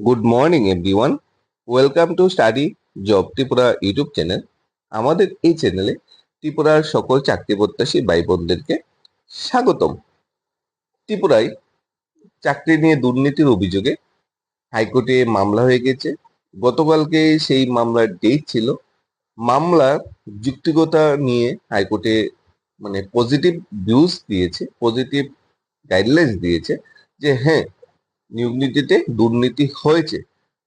Good morning everyone welcome to study job Tripura YouTube channel আমাদের এই চ্যানেলে ত্রিপুরার সকল চাকরি প্রত্যাশী ভাই বোনদেরকে স্বাগতম। ত্রিপুরায় চাকরি নিয়ে দুর্নীতির অভিযোগে হাইকোর্টে মামলা হয়ে গেছে। গতকালকে সেই মামলার ডেট ছিল। মামলার যুক্তিগতা নিয়ে হাইকোর্টে মানে পজিটিভ ভিউজ দিয়েছে পজিটিভ গাইডলাইন্স দিয়েছে যে হ্যাঁ নিয়োগ নীতিতে দুর্নীতি হয়েছে।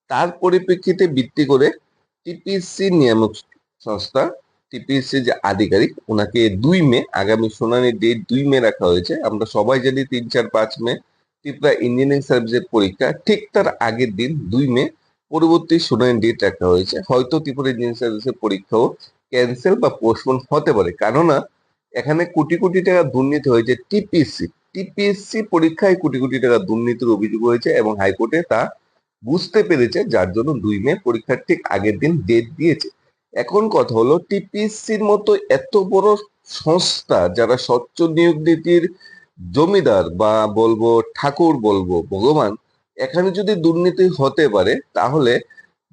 তার পরিপ্রেক্ষিতে ভিত্তি করে টিপিসি নিয়ামক সংস্থা, টিপিসি যে আধিকারিক ওনাকে দুই মে, আগামী শুনানির ডেট দুই মে রাখা হয়েছে। আমরা সবাই জানি তিন চার পাঁচ মে ত্রিপুরা ইঞ্জিনিয়ারিং সার্ভিসের পরীক্ষা, ঠিক তার আগের দিন দুই মে পরবর্তী শুনানির ডেট রাখা হয়েছে। হয়তো ত্রিপুরা ইঞ্জিনিয়ারিং সার্ভিসের পরীক্ষাও ক্যান্সেল বা পোস্টপোন হতে পারে। কেননা এখানে কোটি কোটি টাকা দুর্নীতি হয়েছে, টিপিসি। টিপিএসসি পরীক্ষায় কোটি কোটি টাকা দুর্নীতির অভিযোগ হয়েছে এবং হাইকোর্টে তা বুঝতে পেরেছে, যার জন্য দুই মে পরীক্ষার ঠিক আগের দিন ডেট দিয়েছে। এখন কথা হলো টিপিএসসির মতো এত বড় সংস্থা যারা স্বচ্ছ নিয়োগ নীতির জমিদার বা বলব ঠাকুর বলব ভগবান, এখানে যদি দুর্নীতি হতে পারে, তাহলে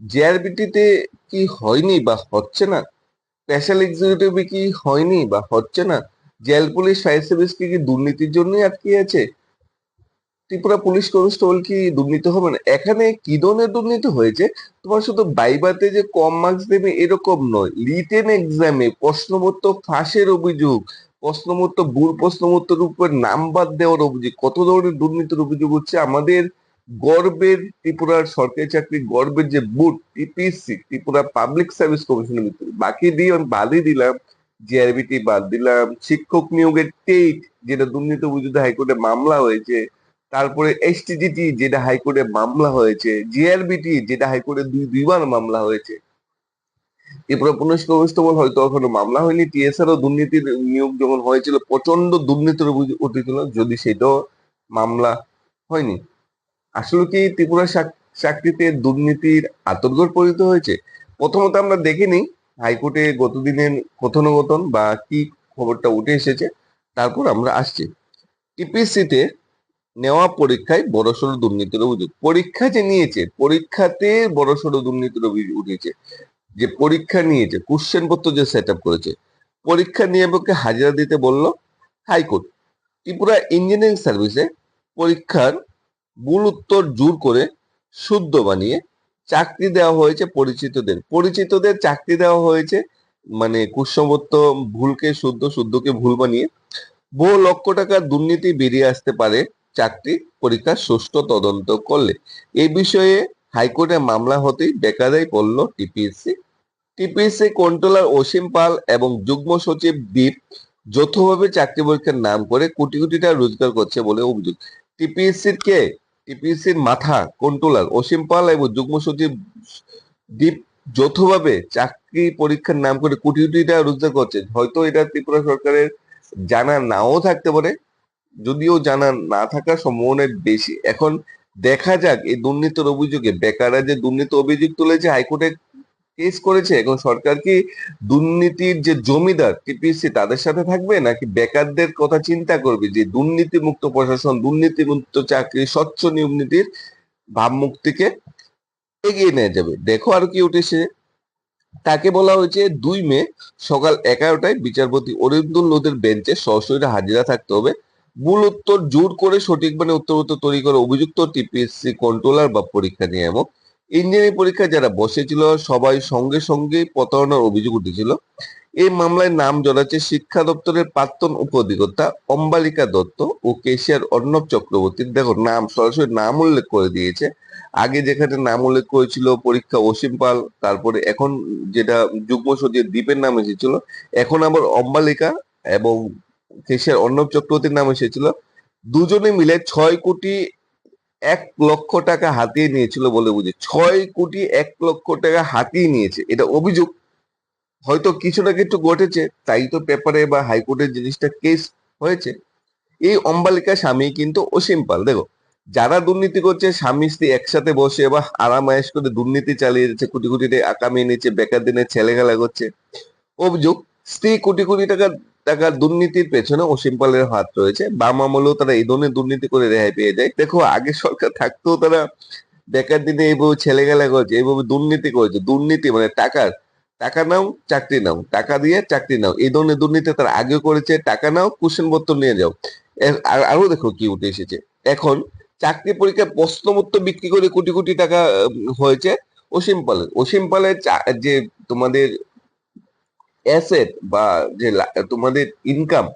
জেআরবিটিতে কি হয়নি বা হচ্ছে না? স্পেশাল এক্সিকিউটিভে কি হয়নি বা হচ্ছে না? জেল, পুলিশ, ফায়ার সার্ভিস কি কি দুর্নীতির জন্যই আটকে আছে? ত্রিপুরা পুলিশ কনস্টেবল কি দুর্নীতি হবে না? এখানে কি ধরনের দুর্নীতি হয়েছে? তোমার শুধু বাইবাতে যে কম মার্কস দেবে এরকম নয়। রিটেন এক্সামে প্রশ্নপত্র ফাঁসের অভিযোগ প্রশ্নপত্র ভুল প্রশ্নপত্রের উপর নাম্বার দেওয়ার অভিযোগ, কত ধরনের দুর্নীতির অভিযোগ হচ্ছে আমাদের গর্বের ত্রিপুরার সরকারি চাকরি, গর্বের যে বুট টিপিসি ত্রিপুরা পাবলিক সার্ভিস কমিশনের ভিতরে। বাকি দিয়ে আমি বাদই দিলাম জিআরবিটি বাদ দিলাম, শিক্ষক নিয়োগের টেট যেটা দুর্নীতি অভিযোগে হাইকোর্টে মামলা হয়েছে, তারপরে এসটিজিটি যেটা হাইকোর্টে মামলা হয়েছে জিআরবিটি যেটা হাইকোর্টে দুই, দুইবার মামলা হয়েছে। ত্রিপুরা পুলিশ কনস্টেবল হয়তো এখনও মামলা হয়নি টিএসআর দুর্নীতির নিয়োগ যখন হয়েছিল প্রচণ্ড দুর্নীতির অভিযোগ উঠেছিল, যদি সেটাও মামলা হয়নি। আসলে কি ত্রিপুরা চাকরিতে দুর্নীতির আতর্গর পরিণত হয়েছে? প্রথমত আমরা দেখিনি হাইকোর্টে গতদিনের কথোপকথন বা কি খবরটা উঠে এসেছে, তারপর আমরা আসছি। টিপিসিতে নেওয়া পরীক্ষায় বড়সড় দুর্নীতির অভিযোগ। পরীক্ষা যে নিয়েছে, পরীক্ষাতে বড়সড় দুর্নীতির অভিযোগ উঠেছে। যে পরীক্ষা নিয়েছে কোশ্চেন পত্র যে সেট আপ করেছে, পরীক্ষা নিয়ামককে হাজিরা দিতে বলল হাইকোর্ট। ত্রিপুরা ইঞ্জিনিয়ারিং সার্ভিসে পরীক্ষার ভুল উত্তর জোর করে শুদ্ধ বানিয়ে চাকরি দেওয়া হয়েছে পরিচিতদের। পরিচিতদের চাকরি দেওয়া হয়েছে মানে কুসম্বত্ত ভুলকে শুদ্ধ, শুদ্ধকে ভুল বানিয়ে বহু লক্ষ টাকার দুর্নীতি বেরিয়ে আসতে পারে চাকরি পরীক্ষার সুষ্ঠু তদন্ত করলে। এই বিষয়ে হাইকোর্টে মামলা হতেই বেকারাই পড়ল TPSC TPSC controller Asim Pal এবং যুগ্ম সচিব দীপ যৌথভাবে চাকরি পরীক্ষার নাম করে কোটি কোটি টাকা রোজগার করছে বলে অভিযোগ। টিপিএসসির কে? টিপিএসসির মাথা, কন্ট্রোলার অসীম পাল এবং যুগ্ম সচিব দীপ যৌথভাবে চাকরি পরীক্ষার নাম করে কোটি কোটি টাকা রোজগার করছে হয়তো এটা ত্রিপুরা সরকারের জানা নাও থাকতে পারে। যদিও জানা না থাকার সম্ভাবনা বেশি। এখন দেখা যাক এই দুর্নীতির অভিযোগে বেকাররা যে দুর্নীতি অভিযোগ তুলেছে হাইকোর্টে কেস করেছে এখন সরকার কি দুর্নীতির যে জমিদার, টিপিসি তাদের সাথে থাকবে? নাকি বেকারদের কথা চিন্তা করবে যে দুর্নীতি মুক্ত প্রশাসন দুর্নীতি মুক্ত চাকরি, স্বচ্ছ নিয়োগ নীতির ভাবমুক্তিকে এগিয়ে নিয়ে যাবে? দেখো আর কি উঠেছে। তাকে বলা হয়েছে, দুই মে সকাল এগারোটায় বিচারপতি অরিন্দুল লোদের বেঞ্চে সরাসরি হাজিরা থাকতে হবে। মূল উত্তর, জোর করে সঠিক মানে উত্তর উত্তর তৈরি করে অভিযুক্ত টিপিএসসি কন্ট্রোলার বা পরীক্ষা নিয়ামক ইঞ্জিনিয়ারিং পরীক্ষা যারা বসেছিল, সবাই সঙ্গে সঙ্গে প্রতারণার অভিযোগ উঠেছিল। এই মামলায় নাম জড়াচ্ছে শিক্ষা দপ্তরের প্রাক্তন উপঅধিকর্তা অম্বালিকা দত্ত ও কেশিয়ার অর্ণব চক্রবর্তীর দেখো, নাম সরাসরি নাম উল্লেখ করে দিয়েছে। আগে যেখানে নাম উল্লেখ করেছিল পরীক্ষা অসীম পাল, তারপরে এখন যেটা যুগ্ম সচিব দ্বীপের নাম এসেছিল, এখন আবার অম্বালিকা এবং কেশিয়ার অর্ণব চক্রবর্তীর নাম এসেছিল। দুজনে মিলে ছয় কোটি এক লক্ষ টাকা হাতিয়ে নিয়েছিল বলে বুঝে। ছয় কোটি এক লক্ষ টাকা হাতিয়ে নিয়েছে, এটা অভিযোগ। হয়তো কিছু না কিছু ঘটেছে, তাই তো পেপারে বা হাইকোর্টের জিনিসটা কেস হয়েছে। এই অম্বালিকা স্বামী কিন্তু অসীম পাল। দেখো, যারা দুর্নীতি করছে, স্বামী স্ত্রী একসাথে বসে, বা আরামায়েশ করে দুর্নীতি চালিয়ে যাচ্ছে, কোটি কোটি টাকা আকামি নিচ্ছে, বেকার দিনে ছেলে খেলা করছে। অভিযোগ, স্ত্রী কোটি কোটি টাকা টাকার দুর্নীতির পেছনে অসীম পালের হাত রয়েছে। বাম আমলেও তারা এই ধরনের দুর্নীতি করে রেহাই পেয়ে যায়। দেখো, আগে সরকার থাকতেও তারা বেকার দিনে এইভাবে ছেলে ছেলেগেলা করেছে, এইভাবে দুর্নীতি করেছে। দুর্নীতি মানে টাকার, টাকা নাও, চাকরি নাও। টাকা দিয়ে চাকরি নাও। এই ধরনের দুর্নীতি তার আগে করেছে। টাকা নাও কোশ্চেন পত্র নিয়ে যাও। আর দেখো কি উঠে এসেছে। এখন চাকরি পরীক্ষায় প্রশ্নপত্র বিক্রি করে কোটি কোটি টাকা হয়েছে অসীম পালের। অসীম পালের যে তোমাদের অ্যাসেট বা যে তোমাদের ইনকাম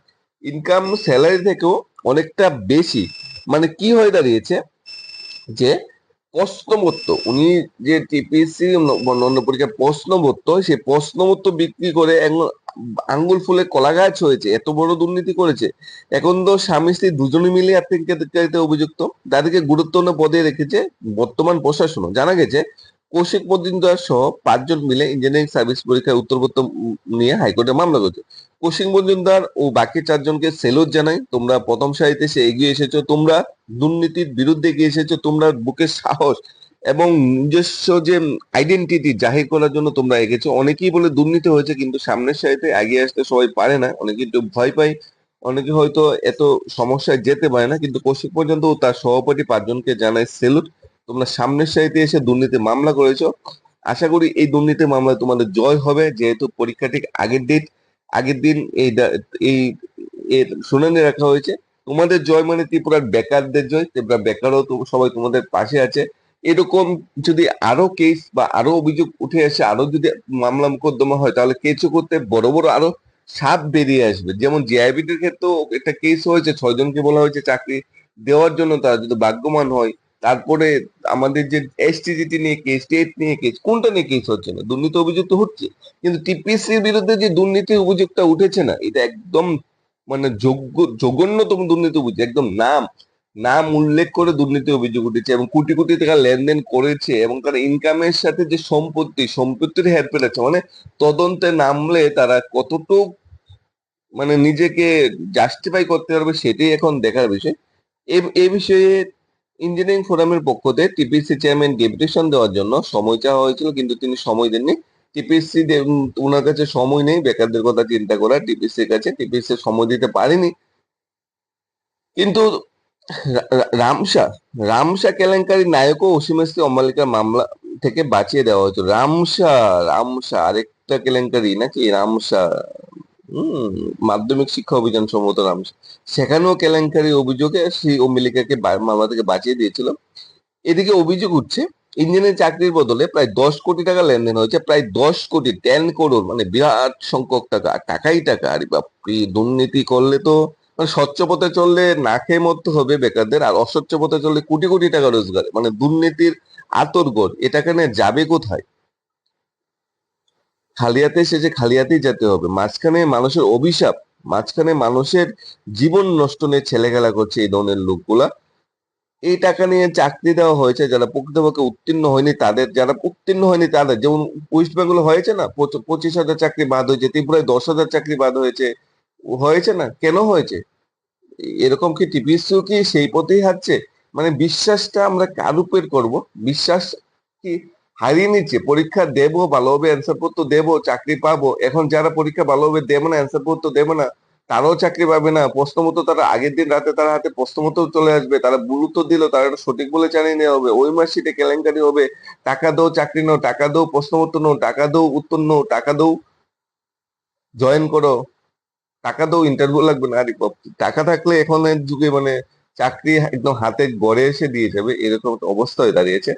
ইনকাম স্যালারি থেকেও অনেকটা বেশি। মানে কি হয়ে দাঁড়িয়েছে? যে প্রশ্নপত্র, উনি যে টিপিসি অন্য পরীক্ষার প্রশ্নপত্র, সেই প্রশ্নপত্র বিক্রি করে আঙ্গুল ফুলে কলা গাছ হয়েছে, এত বড় দুর্নীতি করেছে। এখন তো স্বামী স্ত্রী দুজনে মিলে আর্থিক অভিযুক্ত। তাদেরকে গুরুত্বপূর্ণ পদে রেখেছে বর্তমান প্রশাসন জানা গেছে কৌশিক মজুমদার সহ পাঁচজন মিলে ইঞ্জিনিয়ারিং সার্ভিস পরীক্ষায় উত্তরপত্র নিয়ে হাইকোর্টে মামলা করেছে। কৌশিক মজুমদার ও বাকি চারজনকে সেলুট জানাই, তোমরা প্রথম সারিতে সে এগিয়ে এসেছ, তোমরা দুর্নীতির বিরুদ্ধে এগিয়ে এসেছ, তোমরা বুকের সাহস এবং নিজস্ব যে আইডেন্টিটি জাহির করার জন্য তোমরা এগেছো। অনেকেই বলে দুর্নীতি হয়েছে, কিন্তু সামনের সারিতে এগিয়ে আসতে সবাই পারে না। অনেকে একটু ভয় পায়, অনেকে হয়তো এত সমস্যায় যেতে পারে না, কিন্তু কৌশিক পর্যন্ত তার সহপাঠী পাঁচজনকে জানায় সেলুট তোমরা সামনের সারিতে এসে দুর্নীতি মামলা করেছ। আশা করি এই দুর্নীতি মামলায় তোমাদের জয় হবে, যেহেতু পরীক্ষা ঠিক আগের ডেট আগের দিন এই এই এর শুনানি রাখা হয়েছে। তোমাদের জয় মানে ত্রিপুরার বেকারদের জয়, ত্রিপুরা বেকারও তো সবাই তোমাদের পাশে আছে। এরকম যদি আরও কেস বা আরও অভিযোগ উঠে আসে, আরও যদি মামলা মোকদ্দমা হয়, তাহলে কেসও করতে বড় বড় আরও সাপ বেরিয়ে আসবে। যেমন জিআইবিটির ক্ষেত্রেও একটা কেস হয়েছে ছয় জনকে বলা হয়েছে চাকরি দেওয়ার জন্য, তারা যদি ভাগ্যমান হয় তারপরে আমাদের যে এসটিজিটি নিয়ে কেস স্টেট নিয়ে কেস কোনটা নিয়ে কেস হচ্ছে না? দুর্নীতি অভিযোগ তো হচ্ছে। কিন্তু টিপিসির বিরুদ্ধে যে দুর্নীতির অভিযোগটা উঠেছে না, এটা একদম মানে যোগ্য, জঘন্যতম দুর্নীতি অভিযোগ, একদম নাম নাম উল্লেখ করে দুর্নীতি অভিযোগ উঠেছে এবং কোটি কোটি টাকা লেনদেন করেছে এবং তার ইনকামের সাথে যে সম্পত্তি, সম্পত্তির হেরফের আছে মানে তদন্তে নামলে তারা কতটুক মানে নিজেকে জাস্টিফাই করতে পারবে সেটাই এখন দেখার বিষয়। এ- বিষয়ে ইঞ্জিনিয়ারিং ফোরামের পক্ষ থেকে টিপিসি চেয়ারম্যান ডেপুটেশন দেওয়ার জন্য সময় চাওয়া হয়েছিল, কিন্তু তিনি সময় দেননি। টিপিসি ওনার কাছে সময় নেই, বেকারদের কথা চিন্তা করা টিপিসির কাছে টিপিসি সময় দিতে পারেনি। কিন্তু রামসা রামসা কেলেঙ্কারি নায়ক ও অসীমেশ্রী অম্বালিকার মামলা থেকে বাঁচিয়ে দেওয়া হয়েছিল। রামসা রামসা, আরেকটা কেলেঙ্কারি নাকি? রামসা। মাধ্যমিক শিক্ষা অভিযান সম্ভবত রামসা সেখানেও কেলেঙ্কারি অভিযোগে সেই অম্বিলিকাকে বা- মামলা থেকে বাঁচিয়ে দিয়েছিল। এদিকে অভিযোগ উঠছে ইঞ্জিনিয়ারিং চাকরির বদলে প্রায় দশ কোটি টাকা লেনদেন হয়েছে, প্রায় দশ কোটি টেন করোড় মানে বিরাট সংখ্যক টাকা, টাকাই টাকা। আরে বাপরে, দুর্নীতি করলে তো মানে স্বচ্ছ পথে চললে না খেয়ে মরতে হবে বেকারদের, আর অস্বচ্ছ পথে চললে কোটি কোটি টাকা রোজগার। মানে দুর্নীতির আতরগড় এটাকে নিয়ে যাবে কোথায়? খালিয়াতে এসেছে খালিয়াতেই যেতে হবে, মাঝখানে মানুষের অভিশাপ, মাঝখানে মানুষের জীবন নষ্ট নিয়ে ছেলেখেলা করছে এই ধরনের লোকগুলা। এই টাকা নিয়ে চাকরি দেওয়া হয়েছে, যারা প্রকৃতপক্ষে উত্তীর্ণ হয়নি তাদের, যারা উত্তীর্ণ হয়নি তাদের, যেমন ওয়েস্ট বেঙ্গল হয়েছে না পঁচিশ হাজার চাকরি বাদ হয়েছে, ত্রিপুরায় দশ হাজার চাকরি বাদ হয়েছে হয়েছে না, কেন হয়েছে? এরকম কি টিপিএসসিও কি সেই পথেই হাঁটছে? মানে বিশ্বাসটা আমরা কার উপর করব? বিশ্বাস কি হারিয়ে নিচ্ছে, পরীক্ষা দেবো, ভালোভাবে অ্যান্সার পত্র দেবো, চাকরি পাবো। এখন যারা পরীক্ষা ভালোভাবে দেবে না অ্যান্সার পত্র দেবে না, তারাও চাকরি পাবে না। প্রশ্ন মতো তারা আগের দিন রাতে তারা হাতে প্রশ্ন মতো চলে আসবে, তারা উত্তর দিল, তারা সঠিক বলে জানিয়ে নেওয়া হবে। ওই মার্কশিটে কেলেঙ্কারি হবে, টাকা দাও, চাকরি নাও, টাকা দাও প্রশ্ন উত্তর নাও, টাকা দাও, উত্তর নাও, টাকা দাও জয়েন করো। টাকা দাও ইন্টারভিউ লাগবে না, আরে টাকা থাকলে এখনের যুগে মানে চাকরি একদম হাতে গড়ে এসে দিয়ে যাবে, এরকম অবস্থা হয়ে দাঁড়িয়েছে।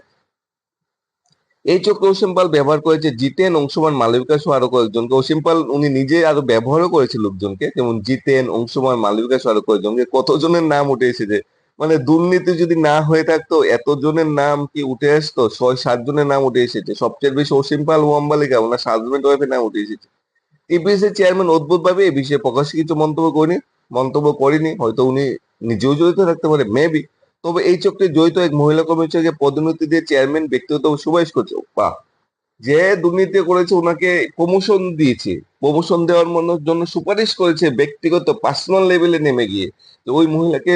এই চক্র অসীম পাল ব্যবহার করেছে জিতেন অংশমান মালবিকা সহ আরও কয়েকজনকে। অসীম পাল উনি নিজে আরও ব্যবহারও করেছে লোকজনকে। যেমন জিতেন, অংশমান মালবিকা সহ আরও কয়েকজনকে। কতজনের নাম উঠে এসেছে? মানে দুর্নীতি যদি না হয়ে থাকতো, এতজনের নাম কি উঠে আসতো? ছয়, সাত জনের নাম উঠে এসেছে। সবচেয়ে বেশি অসীম পাল ও অম্বালিকা, ওনার হাজবেন্ড ওয়াইফের নাম উঠে এসেছে। টিপিএসসি চেয়ারম্যান অদ্ভুত ভাবে এই বিষয়ে প্রকাশ্যে কিছু মন্তব্য করেনি। মন্তব্য করেনি, হয়তো উনি নিজেও জড়িত থাকতে পারে মেবি তবে এই চক্রে জড়িত এক মহিলা কর্মচারীকে পদোন্নতি দিয়ে চেয়ারম্যান ব্যক্তিগত সুপারিশ করছে। বাহ যে দুর্নীতি করেছে ওনাকে প্রমোশন দিয়েছে। প্রমোশন দেওয়ার জন্য সুপারিশ করেছে ব্যক্তিগত পার্সোনাল লেভেলে নেমে গিয়ে। যে ওই মহিলাকে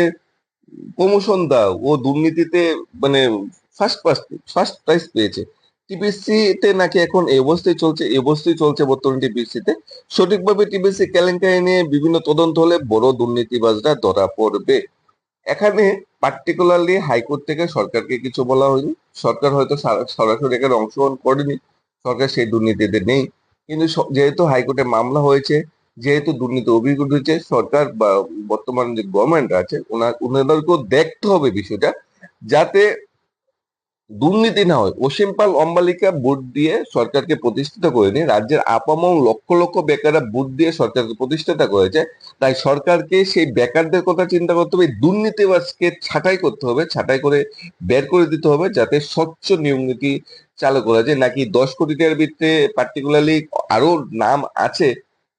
প্রমোশন দাও। ও দুর্নীতিতে মানে ফার্স্ট ফার্স্ট প্রাইজ পেয়েছে। টিপিসি তে নাকি এখন এই অবস্থায় চলছে, এই অবস্থায় চলছে বর্তমানে টিপিসি তে সঠিকভাবে টিপিসি কেলেঙ্কারি নিয়ে বিভিন্ন তদন্ত হলে বড় দুর্নীতিবাজরা ধরা পড়বে। এখানে পার্টিকুলারলি হাইকোর্ট থেকে সরকারকে কিছু বলা হয়নি। সরকার হয়তো সারা- সরাসরি এখানে অংশগ্রহণ করেনি। সরকার সেই দুর্নীতিতে নেই। কিন্তু যেহেতু হাইকোর্টে মামলা হয়েছে, যেহেতু দুর্নীতি অভিযোগ হয়েছে, সরকার বা বর্তমান যে গভর্নমেন্ট আছে ওনাদেরকেও দেখতে হবে বিষয়টা, যাতে দুর্নীতি না হয় অসীম পাল অম্বালিকা ভোট দিয়ে সরকারকে প্রতিষ্ঠিত করেনি। রাজ্যের আপামং লক্ষ লক্ষ বেকাররা ভোট দিয়ে সরকারকে প্রতিষ্ঠিত করেছে। তাই সরকারকে সেই বেকারদের কথা চিন্তা করতে হবে দুর্নীতিবাজকে ছাঁটাই করতে হবে, ছাঁটাই করে বের করে দিতে হবে যাতে স্বচ্ছ নিয়ম নীতি চালু করা যায়। নাকি দশ কোটি টাকার ভিত্তিতে পার্টিকুলারলি আরও নাম আছে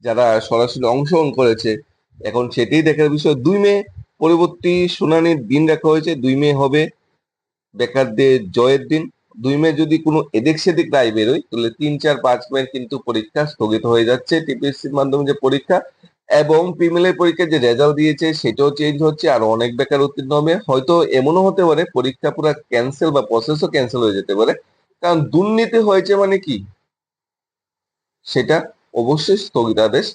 যারা সরাসরি অংশগ্রহণ করেছে? এখন সেটাই দেখার বিষয়। দুই মে পরবর্তী শুনানির দিন রাখা হয়েছে, দুই মে হবে। বেকারদের জয়ের দিন। দুই মে যদি কোনো এদিক সেদিক রায় বেরোয়, তাহলে তিন, চার, পাঁচ মে কিন্তু পরীক্ষা স্থগিত হয়ে যাচ্ছে টিপিএসসির মাধ্যমে যে পরীক্ষা। এবং প্রিমিলের পরীক্ষা যে রেজাল্ট দিয়েছে, সেটাও চেঞ্জ হচ্ছে, আর অনেক বেকার উত্তীর্ণ হবে। হয়তো এমনও হতে পারে, পরীক্ষা পুরো ক্যান্সেল বা প্রসেসও ক্যান্সেল হয়ে যেতে পারে। কারণ দুর্নীতি হয়েছে মানে কি? সেটা অবশ্যই স্থগিতাদেশ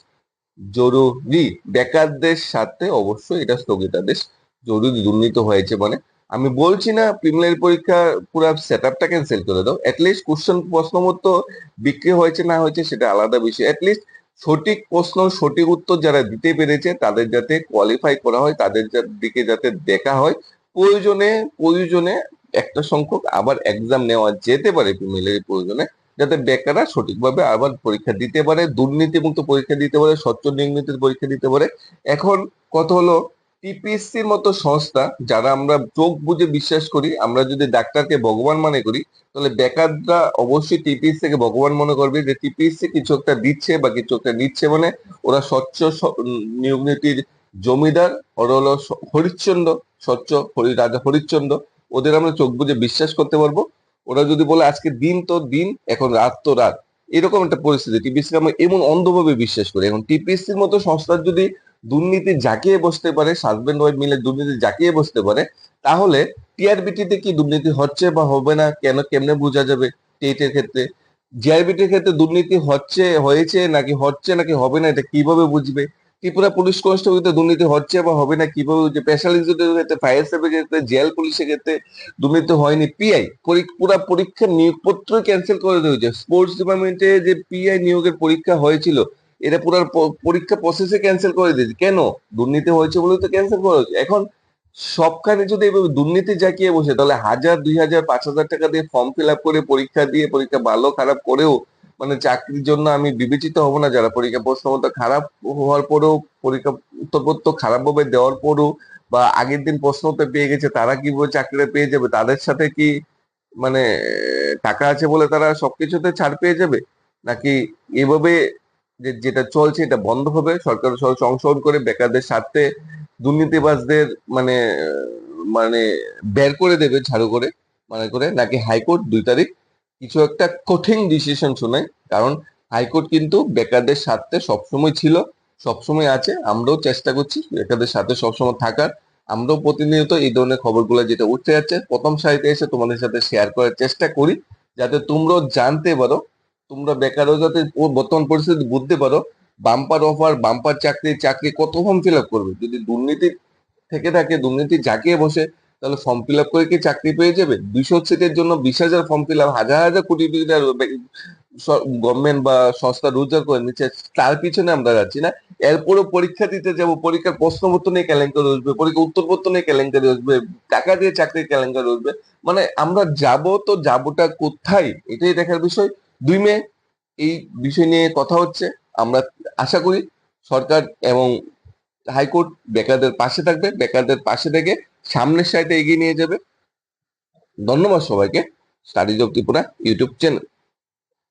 জরুরি। বেকারদের সাথে অবশ্যই এটা স্থগিতাদেশ জরুরি, দুর্নীতি হয়েছে মানে। আমি বলছি না প্রিমিনারি পরীক্ষা পুরো সেট আপটা ক্যান্সেল করে দাও। অ্যাটলিস্ট কোশ্চেন প্রশ্ন মতো বিক্রি হয়েছে, না হয়েছে, সেটা আলাদা বিষয়। অ্যাটলিস্ট সঠিক প্রশ্ন, সঠিক উত্তর যারা দিতে পেরেছে, তাদের যাতে কোয়ালিফাই করা হয়, তাদের দিকে যাতে দেখা হয়। প্রয়োজনে প্রয়োজনে একটা সংখ্যক আবার এক্সাম নেওয়া যেতে পারে প্রিমিনারি প্রয়োজনে, যাতে বেকাররা সঠিকভাবে আবার পরীক্ষা দিতে পারে, দুর্নীতিমুক্ত পরীক্ষা দিতে পারে, স্বচ্ছ নির্মিত পরীক্ষা দিতে পারে। এখন কথা হলো টিপিএসসির মতো সংস্থা যারা আমরা চোখ বুঝে বিশ্বাস করি, আমরা যদি ডাক্তারকে ভগবান মনে করি, তাহলে বেকাররা অবশ্যই টিপিএসসি কে ভগবান মনে করবে যে টিপিএসসি কিছু একটা দিচ্ছে বা কিছু একটা নিচ্ছে মানে ওরা স্বচ্ছ নিয়োগ নীতির জমিদার ওরা হলো হরিশ্চন্দ্র স্বচ্ছ হরি, রাজা হরিশ্চন্দ্র ওদের আমরা চোখ বুঝে বিশ্বাস করতে পারব। ওরা যদি বলে আজকে দিন তো দিন, এখন রাত তো রাত। এরকম একটা পরিস্থিতি। টিপিএসসি আমরা এমন অন্ধভাবে বিশ্বাস করি। এখন টিপিএসসির মতো সংস্থার যদি দুর্নীতি জাকিয়ে বসতে পারে হাজবেন্ড ওয়াইফ মিলে দুর্নীতি জাকিয়ে বসতে পারে, তাহলে টিআরবিটিতে কি দুর্নীতি হচ্ছে বা হবে না? কেন, কেমনে বোঝা যাবে টেটের ক্ষেত্রে? জিআরবিটির ক্ষেত্রে দুর্নীতি হচ্ছে, হয়েছে নাকি হচ্ছে নাকি হবে না এটা কীভাবে বুঝবে? ত্রিপুরা পুলিশ কনস্টেবলতে দুর্নীতি হচ্ছে বা হবে না কীভাবে বুঝবে? স্পেশালিস্টদের ক্ষেত্রে ফায়ার সার্ভিসের ক্ষেত্রে জেল পুলিশের ক্ষেত্রে দুর্নীতি হয়নি পিআই পুরা পরীক্ষার নিয়োগপত্র ক্যান্সেল করে দেওয়া হয়েছে। স্পোর্টস ডিপার্টমেন্টে যে পিআই নিয়োগের পরীক্ষা হয়েছিল এটা পুরো পরীক্ষা প্রসেসে ক্যান্সেল করে দিয়েছে। কেন? দুর্নীতি হয়েছে বলে তো ক্যান্সেল করা হয়েছে। এখন সবখানে যদি এভাবে দুর্নীতি জাকিয়ে বসে, তাহলে হাজার, দুই হাজার, পাঁচ হাজার টাকা দিয়ে ফর্ম ফিল আপ করে পরীক্ষা দিয়ে, পরীক্ষা ভালো, খারাপ করেও মানে চাকরির জন্য আমি বিবেচিত হব না। যারা পরীক্ষা প্রশ্নমতো খারাপ হওয়ার পরেও, পরীক্ষা উত্তরপত্র খারাপ ভাবে দেওয়ার পরেও, বা আগের দিন প্রশ্ন উত্তর পেয়ে গেছে, তারা কীভাবে চাকরিটা পেয়ে যাবে? তাদের সাথে কি মানে টাকা আছে বলে তারা সবকিছুতে ছাড় পেয়ে যাবে? নাকি এভাবে যে যেটা চলছে এটা বন্ধ হবে, সরকার সংশোধন করে বেকারদের স্বার্থে দুর্নীতিবাজদের মানে মানে বের করে দেবে ঝাড়ু করে মানে করে, নাকি হাইকোর্ট দুই তারিখ। কিছু একটা কঠিন ডিসিশন শোনায় কারণ হাইকোর্ট কিন্তু বেকারদের স্বার্থে সবসময় ছিল, সবসময় আছে, আমরাও চেষ্টা করছি বেকারদের সাথে সবসময় থাকার। আমরাও প্রতিনিয়ত এই ধরনের খবরগুলো যেটা উঠতে যাচ্ছে, প্রথম সারিতে এসে তোমাদের সাথে শেয়ার করার চেষ্টা করি, যাতে তোমরাও জানতে পারো তোমরা বেকার বেকারও যাতে ও বর্তমান পরিস্থিতি বুঝতে পারো বাম্পার অফার বাম্পার চাকরি চাকরি কত ফর্ম ফিল আপ করবে? যদি দুর্নীতি থেকে থাকে, দুর্নীতি জাকিয়ে বসে, তাহলে ফর্ম ফিল আপ করে কি চাকরি পেয়ে যাবে? দুইশো সিটের জন্য বিশ হাজার ফর্ম ফিল আপ হাজার হাজার কোটি গভর্নমেন্ট বা সংস্থা রোজগার করে নিচ্ছে, তার পিছনে আমরা যাচ্ছি না। এরপরও পরীক্ষা দিতে যাব, পরীক্ষার প্রশ্নপত্র নিয়ে কেলেঙ্কারি আসবে, পরীক্ষা উত্তরপত্র নিয়ে কেলেঙ্কারি আসবে, টাকা দিয়ে চাকরির কেলেঙ্কারি আসবে। মানে আমরা যাব তো যাবোটা কোথায়? এটাই দেখার বিষয়। দুই মে, এই বিষয় নিয়ে কথা হচ্ছে। আমরা আশা করি সরকার এবং হাইকোর্ট বেকারদের পাশে থাকবে। বেকারদের পাশে থেকে সামনের সাইডে এগিয়ে নিয়ে যাবে। ধন্যবাদ সবাইকে। Study job Tripura YouTube channel.